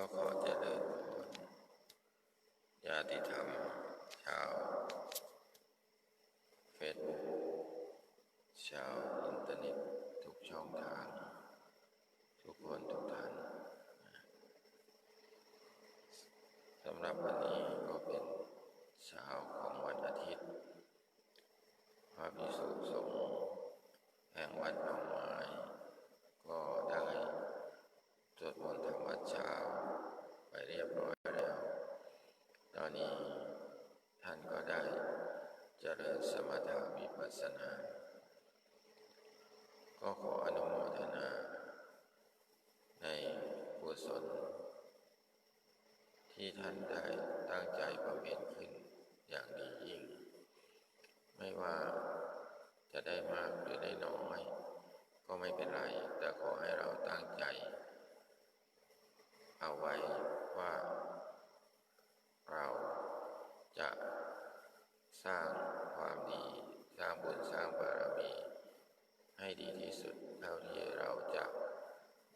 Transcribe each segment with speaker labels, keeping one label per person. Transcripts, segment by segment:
Speaker 1: ก็ขอเจริญญาติธรรม ชาวเฟซบุ๊กชาวอินเทอร์เน็ตทุกช่องทาง ทุกคนทุกท่านสำหรับวันนี้ก็เป็นเช้าของวันอาทิตย์ พระภิกษุสงฆ์แห่งวัดหนองไม้ก็ได้สวดมนต์ธรรมวัดเช้าไปเรียบร้อยแล้ว ตอนนี้ท่านก็ได้เจริญ สมถะวิปัสสนา ก็ขออนุโมทนา ในกุศลที่ท่านได้ตั้งใจบำเพ็ญขึ้นอย่างดียิ่ง ไม่ว่าจะได้มากหรือได้น้อย ก็ไม่เป็นไร แต่ขอให้เราตั้งใจ เอาไว้ว่าเราจะสร้างความดี สร้างบุญสร้างบารมี ให้ดีที่สุดเท่าที่เราจะ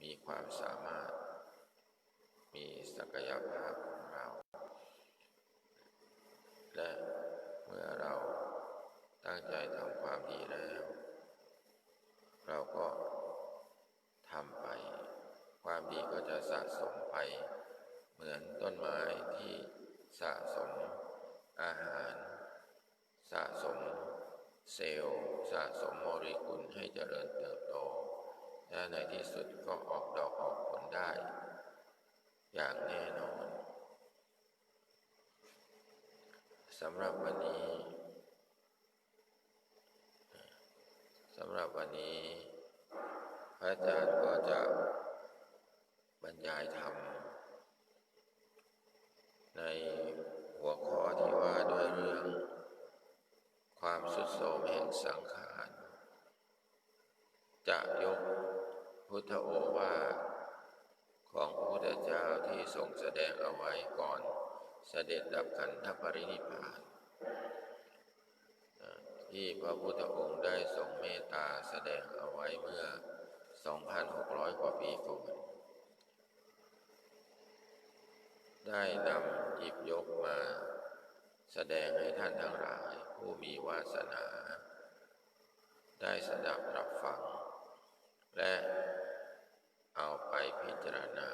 Speaker 1: มี ความสามารถ มีศักยภาพของเรา และเมื่อเราตั้งใจทำความดีแล้ว เราก็ทำไป ความดีก็จะสะสมไป เหมือนต้นไม้ที่สะสมอาหาร สะสมเซลล์ สะสมโมเลกุลให้เจริญเติบโต และในที่สุดก็ออกดอกออกผลได้ อย่างแน่นอนสำหรับวันนี้สำหรับวันนี้ พระอาจารย์ก็จะบรรยายธรรม ในหัวข้อที่ว่าด้วยเรื่อง ความสุดโทมแห่งสังขาร จะยก พุทธโอวาทของพระพุทธเจ้าที่ทรงแสดงเอาไว้ก่อนเสด็จดับขันธปรินิพพานที่พระพุทธองค์ได้ทรงเมตตาแสดงเอาไว้เมื่อ 2,600 กว่าปีก่อนได้นำหยิบยกมา แสดงให้ท่านทั้งหลายผู้มีวาสนา ได้สดับรับฟัง และ เอาไปพิจารณา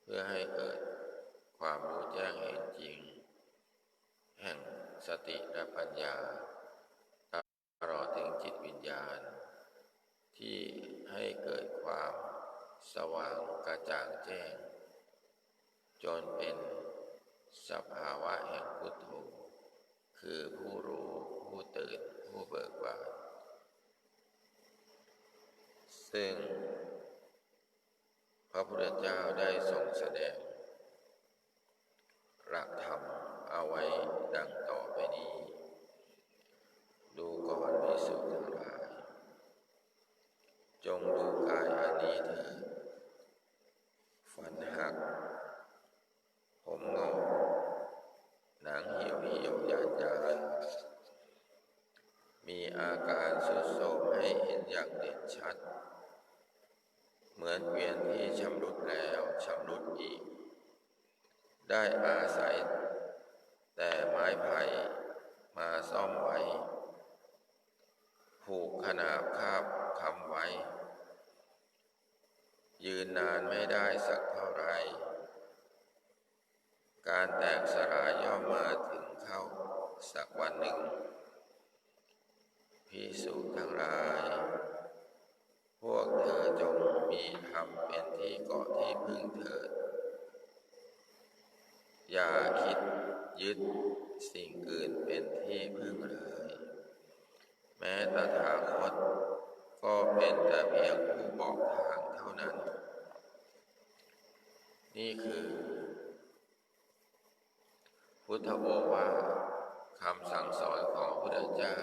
Speaker 1: เพื่อให้เกิดความรู้แจ้งเห็นจริง แห่งสติและปัญญาตลอดถึงจิตวิญญาณ ที่ให้เกิดความสว่างกระจ่างแจ้ง จนเป็นสภาวะแห่งพุทโธคือผู้รู้ผู้ตื่นผู้เบิกบานซึ่ง พระพุทธเจ้าได้ทรงแสดง หลักธรรมเอาไว้ดังต่อไปนี้ ดูก่อนวิสุทธ์ทั้งหลาย จงดูกายอันนี้เถิดฟันหัก ผมงอกหนังเหี่ยวเหี่ยวยานยานมีอาการสุดโทมให้เห็นอย่างเด่นชัด เหมือนเกวียนที่ชำรุดแล้วชำรุดอีก ได้อาศัย แต่ไม้ไผ่มาซ่อมไว้ ผูกขนาบคาบคำไว้ ยืนนานไม่ได้สักเท่าไร การแตกสลายย่อมมาถึงเข้าสักวันหนึ่งพิสูจน์ทั้งหลาย พวกเธอจงมีธรรมเป็นที่เกาะที่พึ่งเถิด อย่าคิดยึดสิ่งอื่นเป็นที่พึ่งเลย แม้ตถาคตก็เป็นแต่เพียงผู้บอกทางเท่านั้น นี่คือ พุทธโอวาทคำสั่งสอนของพระพุทธเจ้า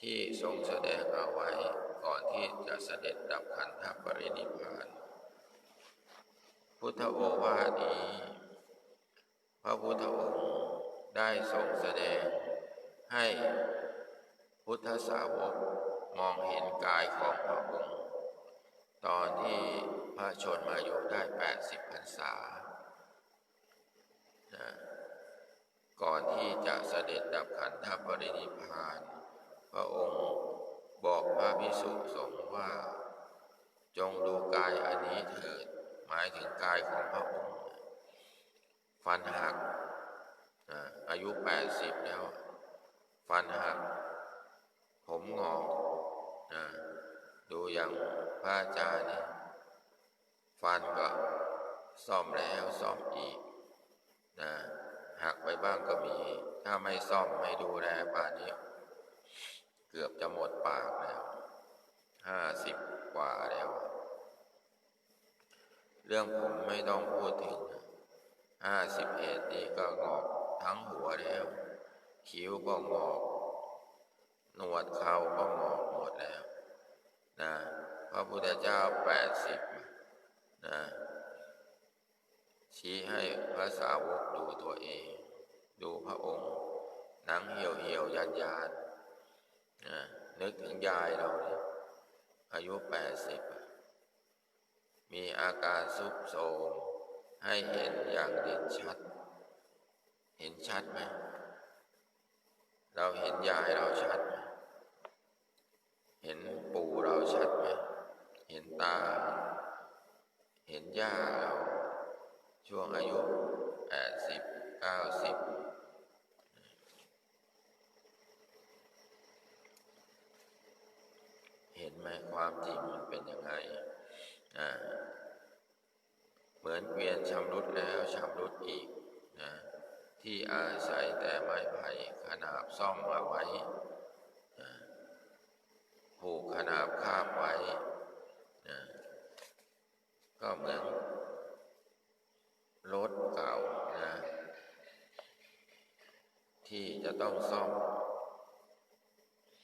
Speaker 1: ที่ทรงแสดงเอาไว้ ก่อนที่จะเสด็จดับขันธปรินิพาน พุทธโอวาทนี้ พระพุทธองค์ได้ทรงแสดงให้พุทธสาวกมองเห็นกายของพระองค์ ตอนที่พระชนมายุได้แปดสิบพรรษานะก่อนที่จะเสด็จดับขันธปรินิพาน พระองค์ ระพิสุสงฆ์ว่า จงดูกายอันนี้เถิด หมายถึงกายของพระองค์ ฟันหักนะอายุแปดสิบแล้ว ฟันหัก ผมงอกนะดูอย่างพระอาจารย์นี่ฟันก็ซ่อมแล้วซ่อมอีกนะหักไปบ้างก็มี ถ้าไม่ซ่อมไม่ดูแลป่านนี้ เกือบจะหมดปากแล้ว ห้าสิบกว่าแล้ว เรื่องผมไม่ต้องพูดถึงห้าสิบเอ็ดนี่ก็งอกทั้งหัวแล้ว คิ้วก็งอก หนวดเขาก็งอกหมดแล้วนะพระพุทธเจ้าแปดสิบนะชี้ให้พระสาวกดูตัวเอง ดูพระองค์ หนังเหี่ยวเหี่ยวยันยานนะนึกถึงยายเราเนี่ย อายุแปดสิบมีอาการซุบโทมให้เห็นอย่างเด่นชัด เห็นชัดไหม เราเห็นยายเราชัดไหมเห็นปู่เราชัดไหม เห็นตา เห็นย่าเรา ช่วงอายุแปดสิบเก้าสิบ เห็นไหมความจริงมันเป็นยังไง อ่า เหมือนเกวียนชำรุดแล้วชำรุดอีกนะที่อาศัยแต่ไม้ไผ่ขนาบซ่อมเอาไว้นะผูกขนาบคาบไว้นะก็เหมือนรถเก่านะที่จะต้องซ่อม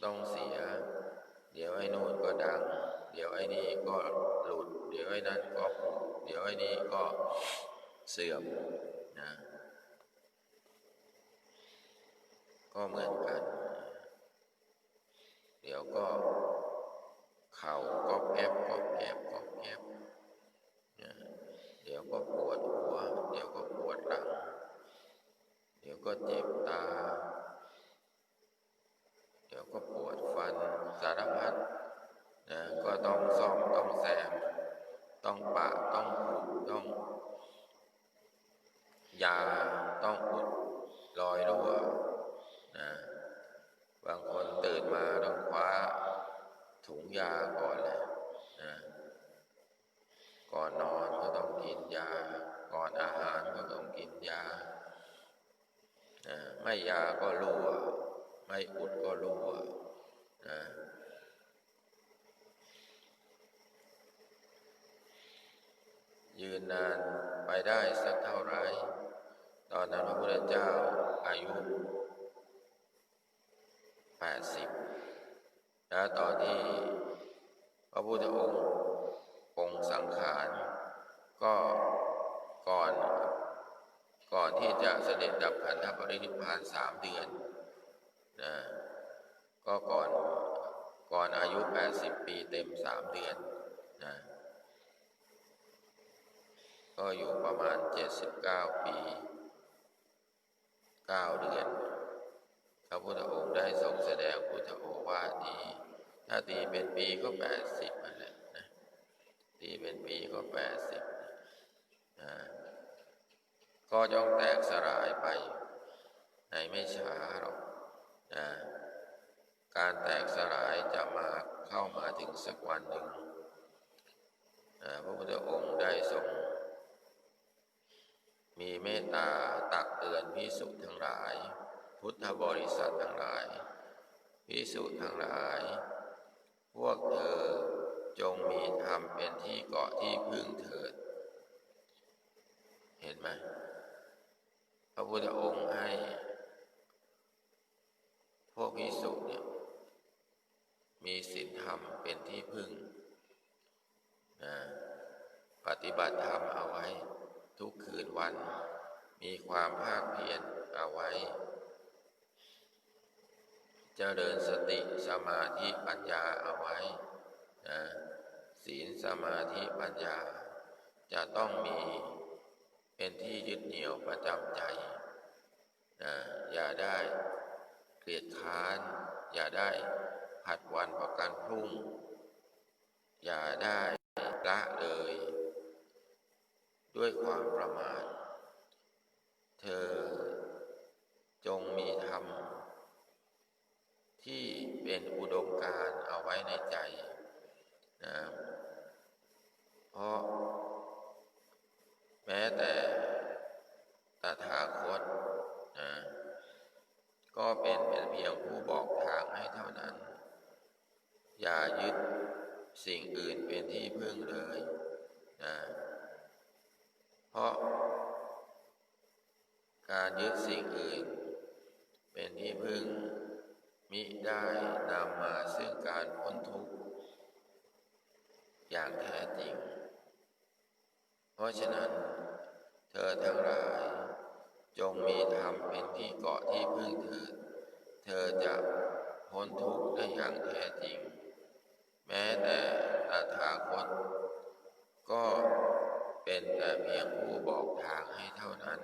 Speaker 1: ต้องเสีย เดี๋ยวไอ้นู่นก็ดัง เดี๋ยวไอ้นี่ก็หลุด เดี๋ยวไอ้นั่นก็ผุเดี๋ยวไอ้นี่ก็เสื่อมนะก็เหมือนกัน เดี๋ยวก็ เข่าก็แก็บก็แก็บก็แก็บนะเดี๋ยวก็ปวดหัว เดี๋ยวก็ปวดหลัง เดี๋ยวก็เจ็บตา เดี๋ยวก็ปวดฟันสารพัดนะก็ต้องซ่อมต้องแซม ต้องปะต้องผูกต้องยาต้องอุดรอยรั่วนะบางคนตื่นมาต้องคว้าถุงยาก่อนเลยนะก่อนนอนก็ต้องกินยา ก่อนอาหารก็ต้องกินยานะไม่ยาก็รั่ว ไม่อุดก็รั่ว 80นะตอนที่พระพุทธองค์องค์สังขาร ก็ก่อนก่อนที่จะเสด็จดับขันธปรินิพพานสามเดือนนะก็ก่อนก่อนอายุ 80 ปีเต็มสามเดือนนะก็อยู่ประมาณ 79 ปี 9 เดือน ระพุทธองค์ได้ทรงแสดงพุทธโอวาทนี้ ถ้าตีเป็นปีก็แปดสิบนั่นแหละนะตีเป็นปีก็แปดสิบนะก็ย่อมแตกสลายไป ในไม่ช้าหรอกนะการแตกสลายจะมาเข้ามาถึงสักวันหนึ่งนะพระพุทธองค์ได้ทรง มีเมตตาตักเตือนพิสุทั้งหลาย พุทธบริษัททั้งหลายพิสุทั้งหลาย พวกเธอจงมีธรรมเป็นที่เกาะที่พึ่งเถิด เห็นไหมพระพุทธองค์ให้ พวกพิสุเนี่ยมีศีลธรรมเป็นที่พึ่งนะปฏิบัติธรรมเอาไว้ทุกคืนวัน มีความภาคเพียรเอาไว้ เจริญส ติสมาธิปัญญาเอาไว้นะศีลสมาธิปัญญา จะต้องมีเป็นที่ยึดเหนี่ยวประจำใจนะอย่าได้เกลียดค้าน อย่าได้ผัดวันประกันพรุ่ง อย่าได้ละเลย ด้วยความประมาท เธอจงมีธรรม ที่เป็นอุดมการเอาไว้ในใจนะเพราะ แม้แต่ตถาคตนะก็เป็นเป็นเพียงผู้บอกทางให้เท่านั้น อย่ายึดสิ่งอื่นเป็นที่พึ่งเลยนะเพราะ การยึดสิ่งอื่น เป็นที่พึ่ง มิได้นำมาซึ่งการพ้นทุกข์ อย่างแท้จริง เพราะฉะนั้น เธอทั้งหลาย จงมีธรรมเป็นที่เกาะที่พึ่งเถิด เธอจะพ้นทุกข์ได้อย่างแท้จริง แม้แต่ตถาคต ก็เป็นแต่เพียงผู้บอกทางให้เท่านั้น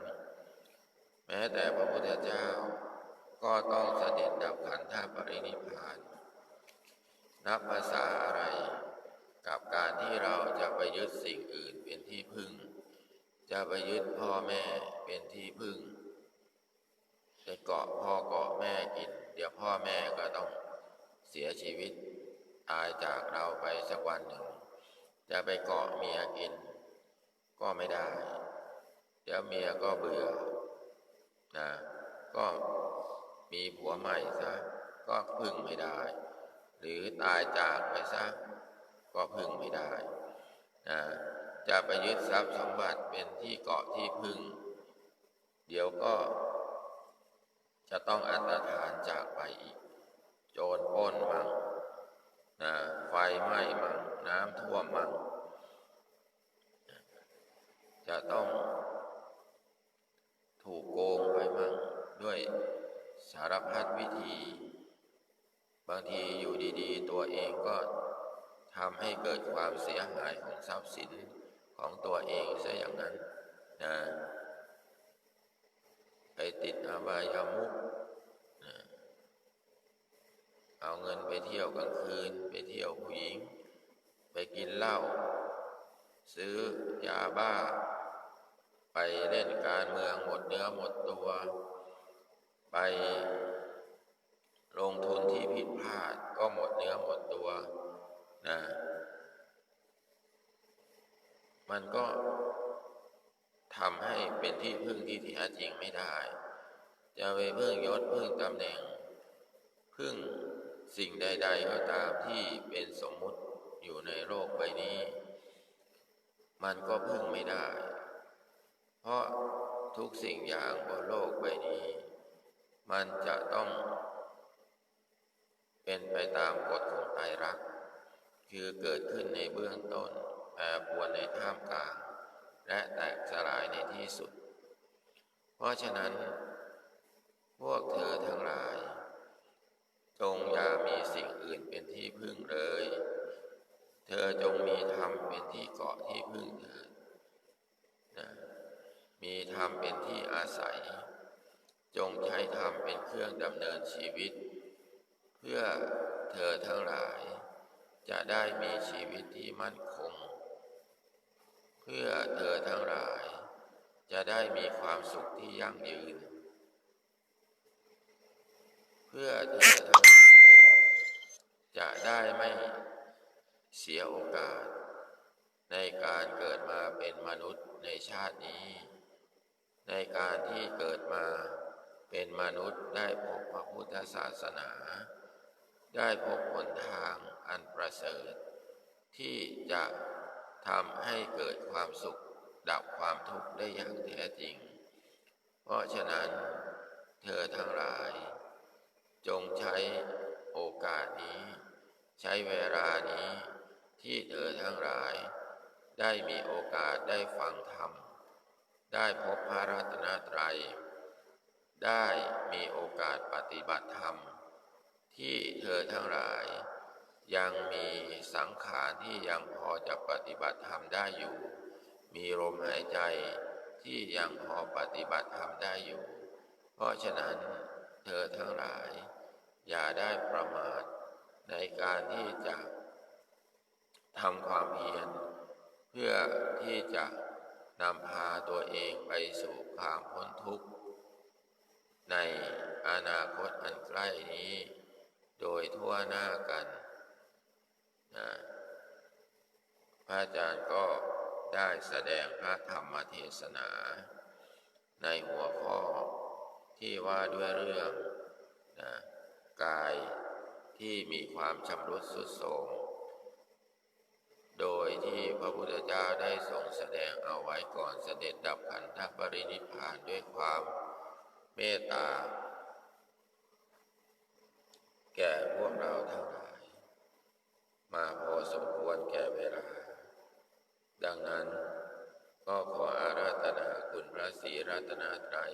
Speaker 1: แม้แต่พระพุทธเจ้าก็ต้องเสด็จดับขันธปรินิพพาน นับภาษาอะไร กับการที่เราจะไปยึดสิ่งอื่นเป็นที่พึ่ง จะไปยึดพ่อแม่เป็นที่พึ่งจะเกาะพ่อเกาะแม่กิน เดี๋ยวพ่อแม่ก็ต้องเสียชีวิตตายจากเราไปสักวันหนึ่ง จะไปเกาะเมียกิน ก็ไม่ได้ เดี๋ยวเมียก็เบื่อนะก็มีผัวใหม่ซะก็พึ่งไม่ได้ หรือตายจากไปซะก็พึ่งไม่ได้นะ จะไปยึดทรัพย์สมบัติเป็นที่เกาะที่พึ่ง เดี๋ยวก็จะต้องอันตรธานจากไปอีก โจรป้นมั่งนะไฟไหม้มั่งน้ำท่วมมั่งจะต้องถูกโกงไปมั่งด้วยสารพัดวิธี บางทีอยู่ดีๆ ตัวเองก็ทำให้เกิดความเสียหายของทรัพย์สิน ของตัวเองซะอย่างนั้นนะไปติดอบายามุกนะเอาเงินไปเที่ยวกลางคืน ไปเที่ยวผู้หญิง ไปกินเหล้าซื้อยาบ้า ไปเล่นการเมืองหมดเนื้อหมดตัว ไปลงทุนที่ผิดพลาดก็หมดเนื้อหมดตัวนะ มันก็ทำให้เป็นที่พึ่งที่แท้จริงไม่ได้ จะไปพึ่งยศพึ่งตำแหน่ง พึ่งสิ่งใด ๆ ก็ตามที่เป็นสมมุติอยู่ในโลกใบนี้ มันก็พึ่งไม่ได้ เพราะทุกสิ่งอย่างบนโลกใบนี้ มันจะต้อง เป็นไปตามกฎของไตรลักษณ์คือเกิดขึ้นในเบื้องต้น แปรปวนในท่ามกลาง และแตกสลายในที่สุด เพราะฉะนั้น พวกเธอทั้งหลาย จงอย่ามีสิ่งอื่นเป็นที่พึ่งเลย เธอจงมีธรรมเป็นที่เกาะที่พึ่งเถิดนะมีธรรมเป็นที่อาศัย จงใช้ธรรมเป็นเครื่องดำเนินชีวิต เพื่อเธอทั้งหลาย จะได้มีชีวิตที่มั่น พื่อเธอทั้งหลาย จะได้มีความสุขที่ยั่งยืน เพื่อเธอทั้งหลาย จะได้ไม่เสียโอกาส ในการเกิดมาเป็นมนุษย์ในชาตินี้ ในการที่เกิดมาเป็นมนุษย์ได้พบพระพุทธศาสนา ได้พบหนทางอันประเสริฐ ที่จะ ทำให้เกิดความสุข ดับความทุกข์ได้อย่างแท้จริง เพราะฉะนั้น เธอทั้งหลาย จงใช้โอกาสนี้ ใช้เวลานี้ ที่เธอทั้งหลาย ได้มีโอกาสได้ฟังธรรม ได้พบพระรัตนตรัย ได้มีโอกาสปฏิบัติธรรม ที่เธอทั้งหลาย ยังมีสังขารที่ยังพอจะปฏิบัติธรรมได้อยู่ มีลมหายใจที่ยังพอปฏิบัติธรรมได้อยู่ เพราะฉะนั้นเธอทั้งหลาย อย่าได้ประมาทในการที่จะทำความเพียรเพื่อที่จะนำพาตัวเองไปสู่ความพ้นทุกข์ ในอนาคตอันใกล้นี้ โดยทั่วหน้ากัน นะพระอาจารย์ก็ได้แสดงพระธรรมเทศนา ในหัวข้อที่ว่าด้วยเรื่องนะกายที่มีความชำรุดสุดโทรมโดยที่พระพุทธเจ้าได้ทรงแสดงเอาไว้ก่อนเสด็จดับขันธปรินิพพานด้วยความเมตตา แก่พวกเราทั้งหลาย มาพอสมควรแก่เวลา ดังนั้นก็ขออาราธนาคุณพระศรีรัตนตรัย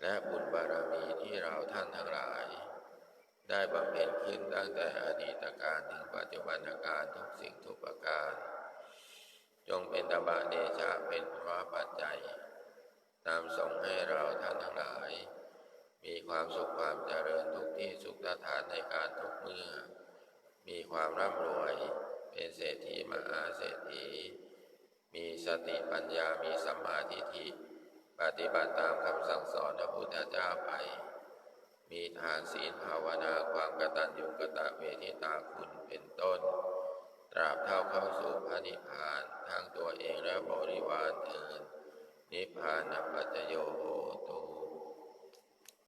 Speaker 1: และบุญบารมีที่เราท่านทั้งหลาย ได้บำเพ็ญขึ้นตั้งแต่อดีตการถึงปัจจุบันการทุกสิ่งทุกประการ จงเป็นตบะเดชะเป็นพระปัจจัยนำส่งให้เราท่านทั้งหลาย มีความสุขความเจริญทุกที่สุขฐานในการทุกเมื่อ มีความร่ำรวย เป็นเศรษฐีมหาเศรษฐี มีสติปัญญามีสัมมาทิฏฐิปฏิบัติตามคำสั่งสอนพระพุทธเจ้าไป มีทานศีลภาวนาความกตัญญูกตเวทิตาคุณเป็นต้น ตราบเท่าเข้าสู่พระนิพพานทั้งตัวเองและบริวารเถิดนิพพานปัจจโยโหตุ